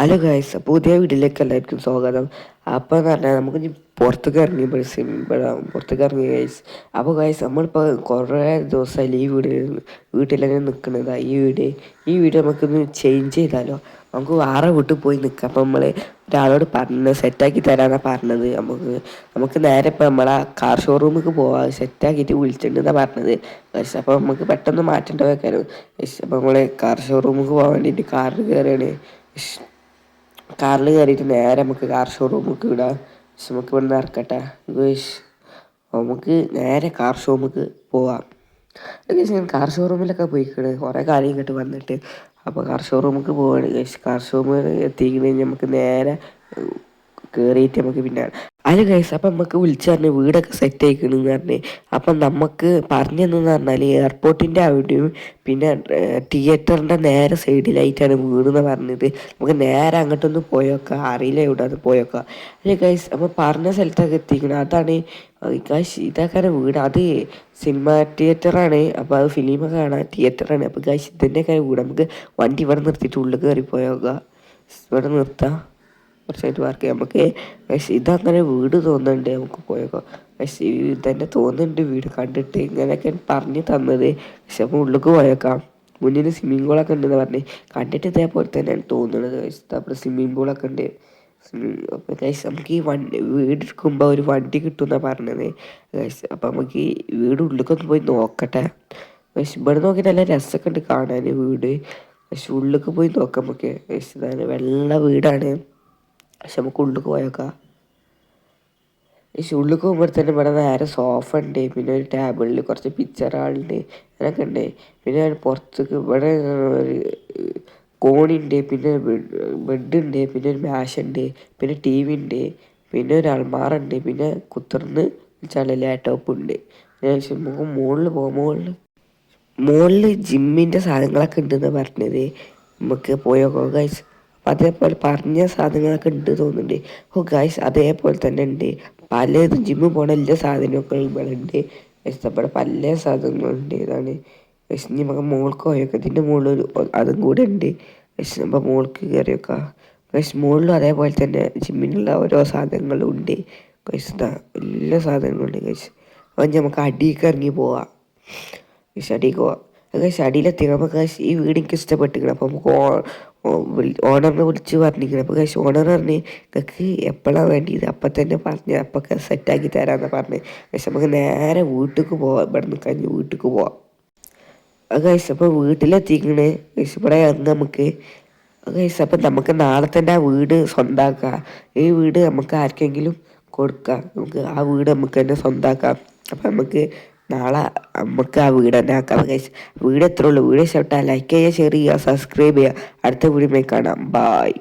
Hello guys പുതിയ വീട്ടിലേക്ക് എല്ലാവർക്കും സ്വാഗതം. അപ്പോൾ എന്ന് പറഞ്ഞാൽ നമുക്ക് പുറത്തേക്ക് ഇറങ്ങി സിമ്പിളാകും പുറത്തേക്ക് ഇറങ്ങി ഗൈസ്. അപ്പോൾ ഗൈസ് നമ്മളിപ്പോൾ കുറേ ദിവസമായില്ല ഈ വീട് വീട്ടിൽ തന്നെ നിൽക്കുന്നത് ഈ വീട്. ഈ വീട് നമുക്കൊന്ന് ചേഞ്ച് ചെയ്താലോ? നമുക്ക് വേറെ വീട്ടിൽ പോയി നിൽക്കാം അപ്പോൾ നമ്മൾ ഒരാളോട് പറഞ്ഞ് സെറ്റാക്കി തരാനാണ് പറഞ്ഞത് നമുക്ക്. നമുക്ക് നേരെ ഇപ്പോൾ നമ്മളെ കാർ ഷോറൂമിലേക്ക് പോവാം. സെറ്റാക്കിയിട്ട് വിളിച്ചിട്ടുണ്ടെന്നാണ് പറഞ്ഞത്. ഗൈസ് അപ്പോൾ നമുക്ക് പെട്ടെന്ന് മാറ്റേണ്ട വെക്കാനും അപ്പോൾ നമ്മൾ കാർ ഷോറൂമിലേക്ക് പോകാൻ വേണ്ടിയിട്ട് കാറിൽ കയറുകയാണ് കാറിൽ കയറിയിട്ട് നേരെ നമുക്ക് കാർ ഷോറൂമിലേക്ക് വിടാം. പക്ഷെ നമുക്ക് ഇവിടെ നിന്ന് ഇറക്കട്ടെ നമുക്ക് നേരെ കാർ ഷോറൂമിലേക്ക് പോവാം. ഏകദേശം ഞാൻ കാർ ഷോറൂമിലൊക്കെ പോയിക്കണ്. കുറേ കാര്യം ഇങ്ങോട്ട് വന്നിട്ട്. അപ്പോൾ കാർ ഷോറൂമിലേക്ക് പോവാണ്. കാർ ഷോറൂമിൽ എത്തിക്കഴിഞ്ഞാൽ നമുക്ക് നേരെ കയറിയിട്ട് നമുക്ക് പിന്നെ അത് ഗൈസ് അപ്പം നമുക്ക് വിളിച്ചു പറഞ്ഞ് വീടൊക്കെ സെറ്റ് ആയിക്കണെന്ന് പറഞ്ഞ്. അപ്പം നമുക്ക് പറഞ്ഞു തന്നെന്ന് പറഞ്ഞാൽ എയർപോർട്ടിന്റെ അവിടെയും പിന്നെ തിയേറ്ററിന്റെ നേരെ സൈഡിലായിട്ടാണ് വീടെന്ന് പറഞ്ഞത്. നമുക്ക് നേരെ അങ്ങോട്ടൊന്ന് പോയോക്കാം. അറിയില്ല എവിടെ പോയോക്കാം. അല്ലെ ഗൈസ് അപ്പം പറഞ്ഞ സ്ഥലത്തൊക്കെ എത്തിക്കണം. അതാണ് ഗൈസ് ഇതൊക്കെ വീട്. അത് സിനിമ തിയേറ്ററാണ് അപ്പോൾ അത് ഫിലിമൊക്കെ കാണാൻ തിയേറ്ററാണ് അപ്പോൾ ഗൈസ് ഇതിന്റെയൊക്കെ വീട്. നമുക്ക് വണ്ടി ഇവിടെ നിർത്തിയിട്ട് ഉള്ളിൽ കയറി പോയോക്കാം ഇവിടെ നിർത്താം. കുറച്ചായിട്ട് വർക്ക് ചെയ്യാം നമുക്ക് പക്ഷേ ഇതങ്ങനെ വീട് തോന്നുന്നുണ്ട് നമുക്ക് പോയപ്പോൾ പക്ഷേ ഇതന്നെ തോന്നുന്നുണ്ട് വീട് കണ്ടിട്ട് ഇങ്ങനെയൊക്കെ പറഞ്ഞു തന്നത്. പക്ഷെ നമ്മൾ ഉള്ളിലേക്ക് പോയേക്കാം. മുന്നിൽ സ്വിമ്മിംഗ് പൂളൊക്കെ ഉണ്ടെന്ന് പറഞ്ഞ് കണ്ടിട്ട് ഇതേപോലെ തന്നെയാണ് തോന്നുന്നത്. അവിടെ സ്വിമ്മിംഗ് പൂളൊക്കെ ഉണ്ട്. അപ്പോൾ ഗൈസ് നമുക്ക് ഈ വണ്ടി വീട് എടുക്കുമ്പോൾ ഒരു വണ്ടി കിട്ടുമെന്നാണ് പറഞ്ഞത്. ഗൈസ് അപ്പോൾ നമുക്ക് ഈ വീട് ഉള്ളിലേക്കൊന്ന് പോയി നോക്കട്ടെ. പക്ഷെ ഇവിടെ നോക്കി നല്ല രസമൊക്കെ ഉണ്ട് കാണാൻ വീട്. പക്ഷെ ഉള്ളിലേക്ക് പോയി നോക്കാം നമുക്ക്. ഇതാണ് വെള്ള വീടാണ്. പക്ഷെ നമുക്ക് ഉള്ളിൽ പോയേക്കാം. പക്ഷെ ഉള്ളിൽ പോകുമ്പോൾ തന്നെ ഇവിടെ നേരെ സോഫ ഉണ്ട് പിന്നെ ഒരു ടേബിളിൽ കുറച്ച് പിക്ചർ ആളുണ്ട് അങ്ങനെയൊക്കെ ഉണ്ട്. പിന്നെ പുറത്തേക്ക് ഇവിടെ ഒരു കോണിണ്ട് പിന്നെ ബെഡ് ഉണ്ട് പിന്നെ ഒരു മാഷ് ഉണ്ട് പിന്നെ ടി വി ഉണ്ട് പിന്നെ ഒരു അൾമാറുണ്ട് പിന്നെ കുത്തിർന്ന് വെച്ചാൽ ലാപ്ടോപ്പ് ഉണ്ട്. നമുക്ക് മുകളിൽ പോകാം മുകളിൽ മുകളിൽ ജിമ്മിന്റെ സാധനങ്ങളൊക്കെ ഉണ്ടെന്ന് പറഞ്ഞത്. നമുക്ക് പോയോ ഗൈസ് അതേപോലെ പറഞ്ഞ സാധനങ്ങളൊക്കെ ഉണ്ട് തോന്നുന്നുണ്ട്. ഓ ഗായ്സ് അതേപോലെ തന്നെ ഉണ്ട് പലതും ജിമ്മിൽ പോണ എല്ലാ സാധനമൊക്കെ ഇവിടെ ഉണ്ട് ഇഷ്ടപ്പെട്ട പല സാധനങ്ങളുണ്ട് ഇതാണ്. പക്ഷെ നമുക്ക് മോൾക്ക് പോയൊക്കെ ഇതിന്റെ മുകളിൽ അതും കൂടെ ഉണ്ട് പക്ഷെ നമ്മൾ മോൾക്ക് കയറി വെക്കാം പക്ഷെ മുകളിലും അതേപോലെ തന്നെ ജിമ്മിനുള്ള ഓരോ സാധനങ്ങളും ഉണ്ട്. കഴിച്ച് എല്ലാ സാധനങ്ങളും ഉണ്ട് കഴിച്ച് അപ്പം നമുക്ക് അടിയൊക്കെ ഇറങ്ങി പോവാം. പക്ഷെ അടിക്ക് പോവാം. കഴിച്ച് അടിയിലെത്തി ഏകദേശം ഈ വീട് എനിക്ക് ഇഷ്ടപ്പെട്ടിരിക്കണം. അപ്പം നമുക്ക് ഓണറിനെ വിളിച്ച് പറഞ്ഞിരിക്കണം. അപ്പോൾ ഏകദേശം ഓണർ പറഞ്ഞ് നിങ്ങൾക്ക് എപ്പോഴാണ് വേണ്ടിയത്? അപ്പം തന്നെ പറഞ്ഞ് അപ്പൊക്കെ സെറ്റാക്കി തരാമെന്ന് പറഞ്ഞ്. പക്ഷെ നമുക്ക് നേരെ വീട്ടിലേക്ക് പോവാം. ഇവിടെ നിന്ന് കഴിഞ്ഞ് വീട്ടിലേക്ക് പോവാം. അകേഷ് അപ്പോൾ വീട്ടിലെത്തിക്കണേ. കഴിച്ച് ഇവിടെ അന്ന് നമുക്ക് അകേഷ് അപ്പം നമുക്ക് നാളെ തന്നെ ആ വീട് സ്വന്തമാക്കാം ഈ വീട് നമുക്ക് ആർക്കെങ്കിലും കൊടുക്കാം. നമുക്ക് ആ വീട് നമുക്ക് തന്നെ സ്വന്തമാക്കാം അപ്പം നമുക്ക് നാളെ നമുക്ക് ആ വീട് തന്നെ ആക്കാം. ഗൈസ് വീട് എത്ര ഉള്ളൂ വീട് ഇഷ്ടപ്പെട്ടാൽ ലൈക്ക് ചെയ്യുക ഷെയർ ചെയ്യുക സബ്സ്ക്രൈബ് ചെയ്യുക. അടുത്ത വീഡിയോ കാണാം. ബായ്